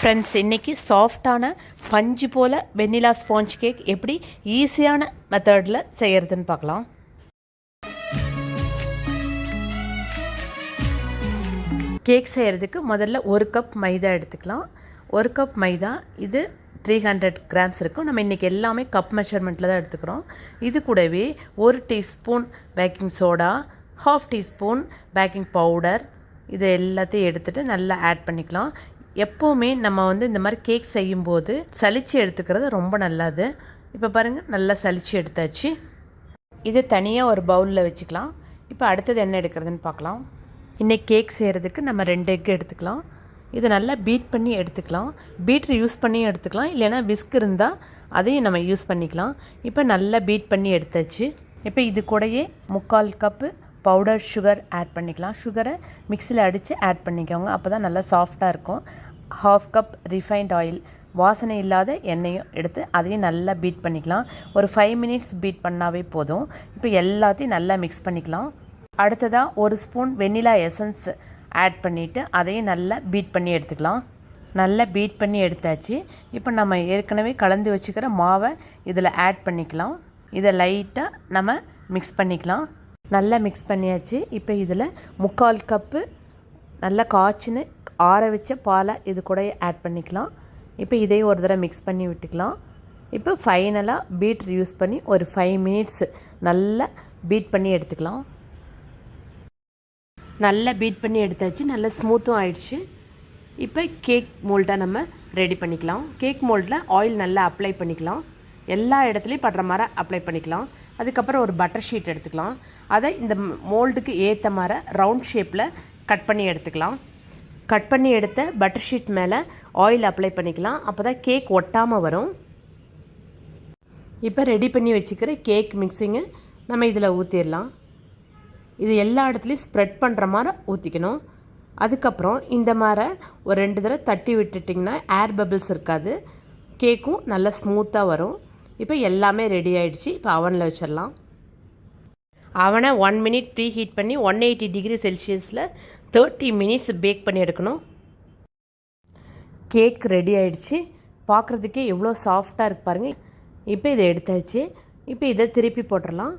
Friends இன்றைக்கி சாஃப்டான பஞ்சு போல் வெண்ணிலா ஸ்பாஞ்ச் கேக் எப்படி ஈஸியான மெத்தடில் செய்கிறதுன்னு பார்க்கலாம். கேக் செய்கிறதுக்கு முதல்ல ஒரு கப் மைதா எடுத்துக்கலாம். ஒரு கப் மைதா இது த்ரீ ஹண்ட்ரட் கிராம்ஸ் இருக்கும். நம்ம இன்றைக்கி எல்லாமே கப் மெஷர்மெண்ட்டில் தான் எடுத்துக்கிறோம். இது கூடவே ஒரு teaspoon baking soda half teaspoon baking powder இது எல்லாத்தையும் எடுத்துகிட்டு நல்லா ஆட் பண்ணிக்கலாம். எப்போவுமே நம்ம வந்து இந்த மாதிரி கேக் செய்யும்போது சளிச்சு எடுத்துக்கிறது ரொம்ப நல்லது. இப்போ பாருங்கள் நல்லா சளிச்சு எடுத்தாச்சு. இதை தனியாக ஒரு பவுலில் வச்சுக்கலாம். இப்போ அடுத்தது என்ன எடுக்கிறதுன்னு பார்க்கலாம். இன்றைக்கி கேக் செய்கிறதுக்கு நம்ம ரெண்டு எக் எடுத்துக்கலாம். இதை நல்லா பீட் பண்ணி எடுத்துக்கலாம். பீட்ரு யூஸ் பண்ணியும் எடுத்துக்கலாம். இல்லைன்னா விஸ்க் இருந்தால் அதையும் நம்ம யூஸ் பண்ணிக்கலாம். இப்போ நல்லா பீட் பண்ணி எடுத்தாச்சு. இப்போ இது கூடயே முக்கால் கப்பு பவுடர் சுகர் ஆட் பண்ணிக்கலாம். சுகரை மிக்சியில் அடித்து ஆட் பண்ணிக்கோங்க. அப்போ தான் நல்லா சாஃப்டாக இருக்கும். ஹாஃப் கப் ரிஃபைண்ட் ஆயில் வாசனை இல்லாத எண்ணெயும் எடுத்து அதையும் நல்லா பீட் பண்ணிக்கலாம். ஒரு ஃபைவ் மினிட்ஸ் பீட் பண்ணாவே போதும். இப்போ எல்லாத்தையும் நல்லா மிக்ஸ் பண்ணிக்கலாம். அடுத்ததாக ஒரு ஸ்பூன் வெண்ணிலா எசன்ஸ் ஆட் பண்ணிவிட்டு அதையும் நல்லா பீட் பண்ணி எடுத்துக்கலாம். நல்லா பீட் பண்ணி எடுத்தாச்சு. இப்போ நம்ம ஏற்கனவே கலந்து வச்சுக்கிற மாவை இதில் ஆட் பண்ணிக்கலாம். இதை லைட்டாக நம்ம மிக்ஸ் பண்ணிக்கலாம். நல்லா மிக்ஸ் பண்ணியாச்சு. இப்போ இதில் முக்கால் கப்பு நல்லா காய்ச்சின்னு ஆற வச்ச பாலை இது கூட ஆட் பண்ணிக்கலாம். இப்போ இதையும் ஒரு தடவை மிக்ஸ் பண்ணி விட்டுக்கலாம். இப்போ ஃபைனலாக பீட்ரு யூஸ் பண்ணி ஒரு ஃபைவ் மினிட்ஸ் நல்லா பீட் பண்ணி எடுத்துக்கலாம். நல்லா பீட் பண்ணி எடுத்தாச்சு. நல்லா ஸ்மூத்தும் ஆயிடுச்சு. இப்போ கேக் மோல்டை நம்ம ரெடி பண்ணிக்கலாம். கேக் மோல்டில் ஆயில் நல்லா அப்ளை பண்ணிக்கலாம். எல்லா இடத்துலையும் படுற மாதிரி அப்ளை பண்ணிக்கலாம். அதுக்கப்புறம் ஒரு பட்டர் ஷீட் எடுத்துக்கலாம். அதை இந்த மோல்டுக்கு ஏற்ற மாதிரி ரவுண்ட் ஷேப்பில் கட் பண்ணி எடுத்துக்கலாம். கட் பண்ணி எடுத்த பட்டர் ஷீட் மேலே ஆயில் அப்ளை பண்ணிக்கலாம். அப்போ தான் கேக் ஒட்டாமல் வரும். இப்போ ரெடி பண்ணி வச்சுக்கிற கேக் மிக்ஸிங்கு நம்ம இதில் ஊற்றிடலாம் இது எல்லா இடத்துலையும் ஸ்ப்ரெட் பண்ணுற மாதிரி ஊற்றிக்கணும் அதுக்கப்புறம் இந்த மாதிரி ஒரு ரெண்டு தடவை தட்டி விட்டுட்டிங்கன்னா ஏர் பபிள்ஸ் இருக்காது. கேக்கும் நல்லா ஸ்மூத்தாக வரும். இப்போ எல்லாமே ரெடி ஆகிடுச்சு இப்போ அவனில் வச்சிடலாம். அவனை ஒன் மினிட் ப்ரீ ஹீட் பண்ணி ஒன் எயிட்டி டிகிரி செல்சியஸில் தேர்ட்டி மினிட்ஸ் பேக் பண்ணி எடுக்கணும். கேக் ரெடி ஆகிடுச்சு பார்க்குறதுக்கே எவ்வளோ சாஃப்டாக இருக்கு பாருங்கள் இப்போ இதை எடுத்தாச்சு. இப்போ இதை திருப்பி போட்டுடலாம்.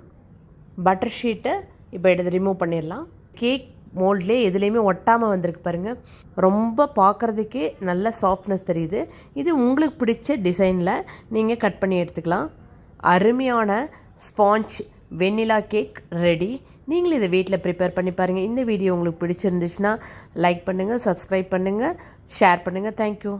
பட்டர் ஷீட்டை இப்போ எடுத்து ரிமூவ் பண்ணிடலாம். கேக் மோல்ட்லேயே எதுலேயுமே ஒட்டாமல் வந்திருக்கு பாருங்கள் ரொம்ப பார்க்குறதுக்கே நல்ல சாஃப்ட்னஸ் தெரியுது. இது உங்களுக்கு பிடிச்ச டிசைனில் நீங்கள் கட் பண்ணி எடுத்துக்கலாம். அருமையான ஸ்பாஞ்ச் வெண்ணிலா கேக் ரெடி நீங்களும் இதை வீட்டில் ப்ரிப்பேர் பண்ணி பாருங்கள் இந்த வீடியோ உங்களுக்கு பிடிச்சிருந்துச்சுன்னா லைக் பண்ணுங்கள் சப்ஸ்கிரைப் பண்ணுங்கள் ஷேர் பண்ணுங்கள் தேங்க்யூ